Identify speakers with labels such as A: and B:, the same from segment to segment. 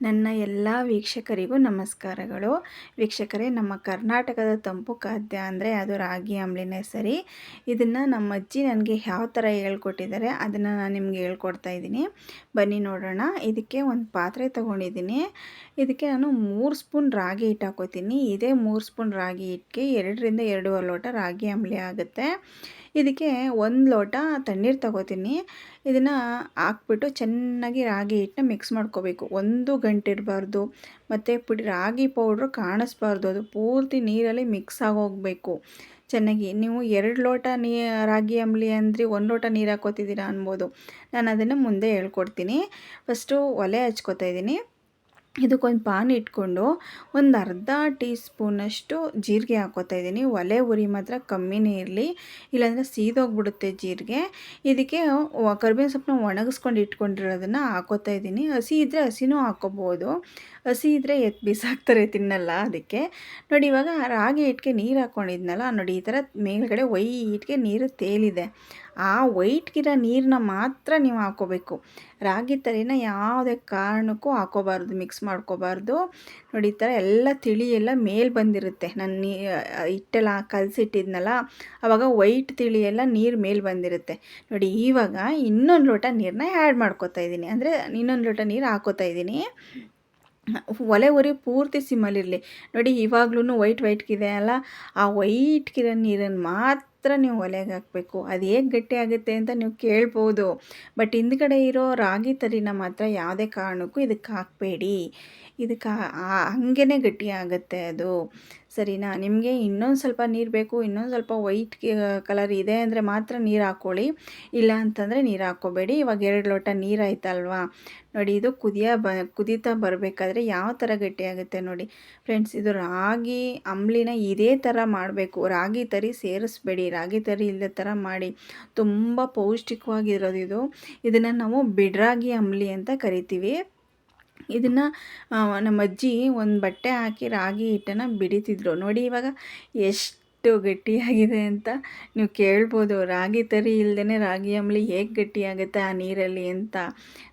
A: ನನ್ನ ಎಲ್ಲ ವೀಕ್ಷಕರಿಗೂ ನಮಸ್ಕಾರಗಳು. ವೀಕ್ಷಕರೇ, ನಮ್ಮ ಕರ್ನಾಟಕದ ತಂಪು ಖಾದ್ಯ ಅಂದರೆ ಅದು ರಾಗಿ ಅಂಬ್ಲಿನೇ ಸರಿ. ಇದನ್ನು ನಮ್ಮ ಅಜ್ಜಿ ನನಗೆ ಯಾವ ಥರ ಹೇಳ್ಕೊಟ್ಟಿದ್ದಾರೆ ಅದನ್ನು ನಾನು ನಿಮ್ಗೆ ಹೇಳ್ಕೊಡ್ತಾ ಇದ್ದೀನಿ. ಬನ್ನಿ ನೋಡೋಣ. ಇದಕ್ಕೆ ಒಂದು ಪಾತ್ರೆ ತೊಗೊಂಡಿದ್ದೀನಿ. ಇದಕ್ಕೆ ನಾನು ಮೂರು ಸ್ಪೂನ್ ರಾಗಿ ಹಿಟ್ಟು ಹಾಕೋತೀನಿ. ಇದೇ ಮೂರು ಸ್ಪೂನ್ ರಾಗಿ ಹಿಟ್ಟಿಗೆ ಎರಡರಿಂದ ಎರಡೂವರೆ ಲೋಟ ರಾಗಿ ಅಂಬ್ಲಿ ಆಗುತ್ತೆ. ಇದಕ್ಕೆ ಒಂದು ಲೋಟ ತಣ್ಣೀರು ತಗೋತೀನಿ. ಇದನ್ನು ಹಾಕ್ಬಿಟ್ಟು ಚೆನ್ನಾಗಿ ರಾಗಿ ಹಿಟ್ಟನ್ನ ಮಿಕ್ಸ್ ಮಾಡ್ಕೋಬೇಕು. ಒಂದು ಗಂಟೆ ಇರಬಾರ್ದು ಮತ್ತು ಪುಡಿ ರಾಗಿ ಪೌಡ್ರು ಕಾಣಿಸ್ಬಾರ್ದು. ಅದು ಪೂರ್ತಿ ನೀರಲ್ಲಿ ಮಿಕ್ಸ್ ಆಗೋಗಬೇಕು. ಚೆನ್ನಾಗಿ ನೀವು ಎರಡು ಲೋಟ ನೀ, ರಾಗಿ ಅಂಬಲಿ ಅಂದರೆ ಒಂದು ಲೋಟ ನೀರು ಹಾಕೋತಿದ್ದೀರಾ ಅನ್ಬೋದು. ನಾನು ಅದನ್ನು ಮುಂದೆ ಹೇಳ್ಕೊಡ್ತೀನಿ. ಫಸ್ಟು ಒಲೆ ಹಚ್ಕೋತಾ ಇದ್ದೀನಿ. ಇದಕ್ಕೊಂದು ಪಾನ್ ಇಟ್ಕೊಂಡು ಒಂದು ಅರ್ಧ ಟೀ ಸ್ಪೂನಷ್ಟು ಜೀರಿಗೆ ಹಾಕೋತಾ ಇದ್ದೀನಿ. ಒಲೆ ಉರಿ ಮಾತ್ರ ಕಮ್ಮಿನೇ ಇರಲಿ, ಇಲ್ಲಾಂದರೆ ಸೀದೋಗ್ಬಿಡುತ್ತೆ ಜೀರಿಗೆ. ಇದಕ್ಕೆ ಕರ್ಬೇವಿನ ಸೊಪ್ಪನ್ನ ಒಣಗಿಸ್ಕೊಂಡು ಇಟ್ಕೊಂಡಿರೋದನ್ನು ಹಾಕೋತಾ ಇದ್ದೀನಿ. ಹಸಿ ಇದ್ದರೆ ಹಸಿನೂ ಹಾಕೋಬೋದು. ಹಸಿ ಇದ್ದರೆ ಎತ್ತು ಬಿಸಾಕ್ತಾರೆ ತಿನ್ನಲ್ಲ ಅದಕ್ಕೆ. ನೋಡಿ, ಇವಾಗ ರಾಗಿ ಹಿಟ್ಟಿಗೆ ನೀರು ಹಾಕ್ಕೊಂಡಿದ್ನಲ್ಲ ನೋಡಿ, ಈ ಥರ ಮೇಲ್ಗಡೆ ವೈಟ್ಗೆ ನೀರು ತೇಲಿದೆ. ಆ ವೈಟ್ಗಿರೋ ನೀರನ್ನ ಮಾತ್ರ ನೀವು ಹಾಕೋಬೇಕು. ರಾಗಿ ತರಿನ ಯಾವುದೇ ಕಾರಣಕ್ಕೂ ಹಾಕೋಬಾರ್ದು, ಮಿಕ್ಸ್ ಮಾಡ್ಕೋಬಾರ್ದು. ನೋಡಿ, ಈ ಥರ ಎಲ್ಲ ತಿಳಿ ಎಲ್ಲ ಮೇಲೆ ಬಂದಿರುತ್ತೆ. ನಾನು ನೀ, ಹಿಟ್ಟೆಲ್ಲ ಕಲಸಿಟ್ಟಿದ್ನಲ್ಲ ಆವಾಗ ವೈಟ್ ತಿಳಿ ಎಲ್ಲ ನೀರು ಮೇಲೆ ಬಂದಿರುತ್ತೆ. ನೋಡಿ, ಇವಾಗ ಇನ್ನೊಂದು ಲೋಟ ನೀರನ್ನ ಆ್ಯಡ್ ಮಾಡ್ಕೋತಾ ಇದ್ದೀನಿ. ಅಂದರೆ, ಇನ್ನೊಂದು ಲೋಟ ನೀರು ಹಾಕೋತಾ ಇದ್ದೀನಿ. ಒಲೆ ಉರಿ ಪೂರ್ತಿ ಸಿಮ್ಮಲ್ಲಿರಲಿ ನೋಡಿ ಇವಾಗ್ಲೂ ವೈಟ್ ವೈಟ್ಗಿದೆ ಅಲ್ಲ, ಆ ವೈಟ್ಗಿರೋ ನೀರನ್ನು ಮಾತ್ರ ನೀವು ಒಲೆಗೆ ಹಾಕಬೇಕು. ಅದು ಹೇಗೆ ಗಟ್ಟಿ ಆಗುತ್ತೆ ಅಂತ ನೀವು ಕೇಳ್ಬೋದು. ಬಟ್ ಹಿಂದ್ಗಡೆ ಇರೋ ರಾಗಿ ತರಿನ ಮಾತ್ರ ಯಾವುದೇ ಕಾರಣಕ್ಕೂ ಇದಕ್ಕೆ ಹಾಕಬೇಡಿ. ಇದಕ್ಕೆ ಹಾಗೇ ಗಟ್ಟಿ ಆಗುತ್ತೆ ಅದು. ಸರಿನಾ? ನಿಮಗೆ ಇನ್ನೊಂದು ಸ್ವಲ್ಪ ನೀರು ಬೇಕು, ಇನ್ನೊಂದು ಸ್ವಲ್ಪ ವೈಟ್ ಕಲರ್ ಇದೆ ಅಂದರೆ ಮಾತ್ರ ನೀರು ಹಾಕ್ಕೊಳ್ಳಿ ಇಲ್ಲ ಅಂತಂದರೆ ನೀರು ಹಾಕ್ಕೋಬೇಡಿ. ಇವಾಗ ಎರಡು ಲೋಟ ನೀರು ಆಯ್ತಲ್ವಾ? ನೋಡಿ, ಇದು ಕುದಿಯ ಬ, ಕುದೀತಾ ಬರಬೇಕಾದ್ರೆ ಯಾವ ಥರ ಗಟ್ಟಿಯಾಗುತ್ತೆ ನೋಡಿ. ಫ್ರೆಂಡ್ಸ್ ಇದು ರಾಗಿ ಅಂಬ್ಲಿನ ಇದೇ ಥರ ಮಾಡಬೇಕು. ರಾಗಿ ತರಿ ಸೇರಿಸ್ಬೇಡಿ. ರಾಗಿ ತರಿ ಇಲ್ಲದ ಥರ ಮಾಡಿ. ತುಂಬ ಪೌಷ್ಟಿಕವಾಗಿರೋದು ಇದು. ಇದನ್ನು ನಾವು ಬಿಡ್ರಾಗಿ ಅಂಬ್ಲಿ ಅಂತ ಕರಿತೀವಿ. ಇದನ್ನು ನಮ್ಮ ಅಜ್ಜಿ ಒಂದು ಬಟ್ಟೆ ಹಾಕಿ ರಾಗಿ ಹಿಟ್ಟನ್ನು ಬಿಡಿತಿದ್ರು. ನೋಡಿ ಇವಾಗ ಎಷ್ಟು ಗಟ್ಟಿಯಾಗಿದೆ ಅಂತ ನೀವು ಕೇಳ್ಬೋದು. ರಾಗಿ ತರಿ ಇಲ್ಲದೇ ರಾಗಿ ಅಂಬಲಿ ಹೇಗೆ ಗಟ್ಟಿಯಾಗುತ್ತೆ ಆ ನೀರಲ್ಲಿ ಅಂತ.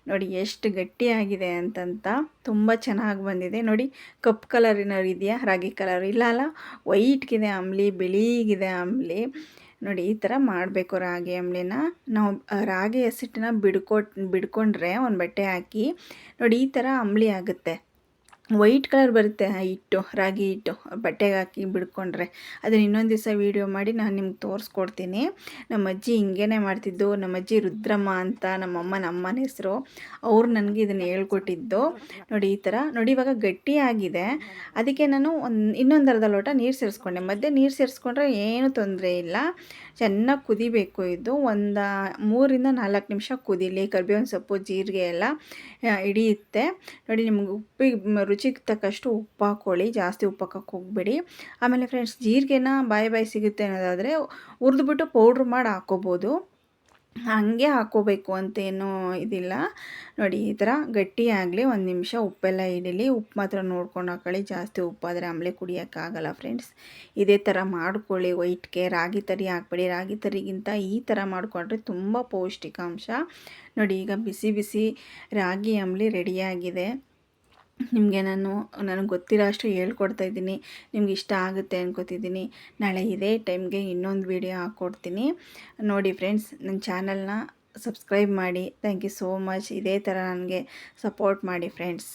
A: ನೋಡಿ ಎಷ್ಟು ಗಟ್ಟಿಯಾಗಿದೆ ಅಂತಂತ ತುಂಬ ಚೆನ್ನಾಗಿ ಬಂದಿದೆ. ನೋಡಿ ಕಪ್ ಕಲರಿನವ್ರು ಇದೆಯಾ? ರಾಗಿ ಕಲರ್. ಇಲ್ಲ ಅಲ್ಲ, ವೈಟ್ಗಿದೆ ಅಂಬ್ಲಿ, ಬಿಳಿಗಿದೆ ಅಂಬ್ಲಿ. ನೋಡಿ, ಈ ಥರ ಮಾಡಬೇಕು ರಾಗಿ ಅಂಬ್ಲಿನ ನಾವು ರಾಗಿ ಹಸಿಟ್ಟನ್ನ ಬಿಡ್ಕೊಟ್, ಬಿಡ್ಕೊಂಡ್ರೆ ಒಂದು ಬಟ್ಟೆ ಹಾಕಿ ನೋಡಿ, ಈ ಥರ ಅಂಬಳಿ ಆಗುತ್ತೆ. ವೈಟ್ ಕಲರ್ ಬರುತ್ತೆ. ಆ ಹಿಟ್ಟು, ರಾಗಿ ಹಿಟ್ಟು ಬಟ್ಟೆಗೆ ಹಾಕಿ ಬಿಡ್ಕೊಂಡ್ರೆ. ಅದನ್ನ ಇನ್ನೊಂದು ದಿವಸ ವೀಡಿಯೋ ಮಾಡಿ ನಾನು ನಿಮ್ಗೆ ತೋರಿಸ್ಕೊಡ್ತೀನಿ. ನಮ್ಮ ಅಜ್ಜಿ ಹಿಂಗೇನೆ ಮಾಡ್ತಿದ್ದು. ನಮ್ಮ ಅಜ್ಜಿ ರುದ್ರಮ್ಮ ಅಂತ ನಮ್ಮಮ್ಮ ನಮ್ಮನ ಹೆಸರು. ಅವ್ರು ನನಗೆ ಇದನ್ನು ಹೇಳ್ಕೊಟ್ಟಿದ್ದು. ನೋಡಿ ಈ ಥರ ನೋಡಿ ಇವಾಗ ಗಟ್ಟಿಯಾಗಿದೆ ಅದಕ್ಕೆ ನಾನು ಒಂದು ಇನ್ನೊಂದು ಅರ್ಧ ಲೋಟ ನೀರು ಸೇರಿಸ್ಕೊಂಡೆ. ಮಧ್ಯೆ ನೀರು ಸೇರಿಸ್ಕೊಂಡ್ರೆ ಏನು ತೊಂದರೆ ಇಲ್ಲ. ಚೆನ್ನಾಗಿ ಕುದಿಬೇಕು ಇದು. ಒಂದು ಮೂರಿಂದ ನಾಲ್ಕು ನಿಮಿಷ ಕುದಿಲಿ. ಕರ್ಬೇವಿನ ಸೊಪ್ಪು, ಜೀರಿಗೆ ಎಲ್ಲ ಹಿಡಿಯುತ್ತೆ. ನೋಡಿ ನಿಮ್ಗೆ ಉಪ್ಪಿಗೆ ರುಚಿಗೆ ತಕ್ಕಷ್ಟು ಉಪ್ಪು ಹಾಕ್ಕೊಳ್ಳಿ ಜಾಸ್ತಿ ಉಪ್ಪು ಹಾಕಕ್ಕೆ ಹೋಗಬೇಡಿ. ಆಮೇಲೆ ಫ್ರೆಂಡ್ಸ್ ಜೀರಿಗೆನ ಬಾಯಿ ಬಾಯಿ ಸಿಗುತ್ತೆ ಅನ್ನೋದಾದರೆ ಹುರಿದ್ಬಿಟ್ಟು ಪೌಡ್ರ್ ಮಾಡಿ ಹಾಕ್ಕೋಬೋದು. ಹಾಗೆ ಹಾಕ್ಕೋಬೇಕು ಅಂತೇನೂ ಇದಿಲ್ಲ. ನೋಡಿ, ಈ ಥರ ಗಟ್ಟಿಯಾಗಲಿ ಒಂದು ನಿಮಿಷ ಉಪ್ಪೆಲ್ಲ ಹಿಡೀಲಿ ಉಪ್ಪು ಮಾತ್ರ ನೋಡ್ಕೊಂಡು ಹಾಕೊಳ್ಳಿ. ಜಾಸ್ತಿ ಉಪ್ಪಾದರೆ ಆಮೇಲೆ ಕುಡಿಯೋಕ್ಕಾಗಲ್ಲ ಫ್ರೆಂಡ್ಸ್ ಇದೇ ಥರ ಮಾಡ್ಕೊಳ್ಳಿ. ವೈಟ್ಗೆ ರಾಗಿ ತರಿ ಹಾಕ್ಬೇಡಿ. ರಾಗಿ ತರಿಗಿಂತ ಈ ಥರ ಮಾಡಿಕೊಂಡ್ರೆ ತುಂಬ ಪೌಷ್ಟಿಕಾಂಶ. ನೋಡಿ, ಈಗ ಬಿಸಿ ಬಿಸಿ ರಾಗಿ ಅಂಬ್ಲಿ ರೆಡಿಯಾಗಿದೆ ನಿಮಗೆ ನಾನು ನನಗೆ ಗೊತ್ತಿರೋ ಅಷ್ಟು ಹೇಳ್ಕೊಡ್ತಾ ಇದ್ದೀನಿ. ನಿಮ್ಗೆ ಇಷ್ಟ ಆಗುತ್ತೆ ಅನ್ಕೋತಿದ್ದೀನಿ. ನಾಳೆ ಇದೇ ಟೈಮ್ಗೆ ಇನ್ನೊಂದು ವಿಡಿಯೋ ಹಾಕ್ಕೊಡ್ತೀನಿ ನೋಡಿ ಫ್ರೆಂಡ್ಸ್, ನನ್ನ ಚಾನಲ್ನ ಸಬ್ಸ್ಕ್ರೈಬ್ ಮಾಡಿ. Thank you so much. ಇದೇ ಥರ ನನಗೆ ಸಪೋರ್ಟ್ ಮಾಡಿ ಫ್ರೆಂಡ್ಸ್.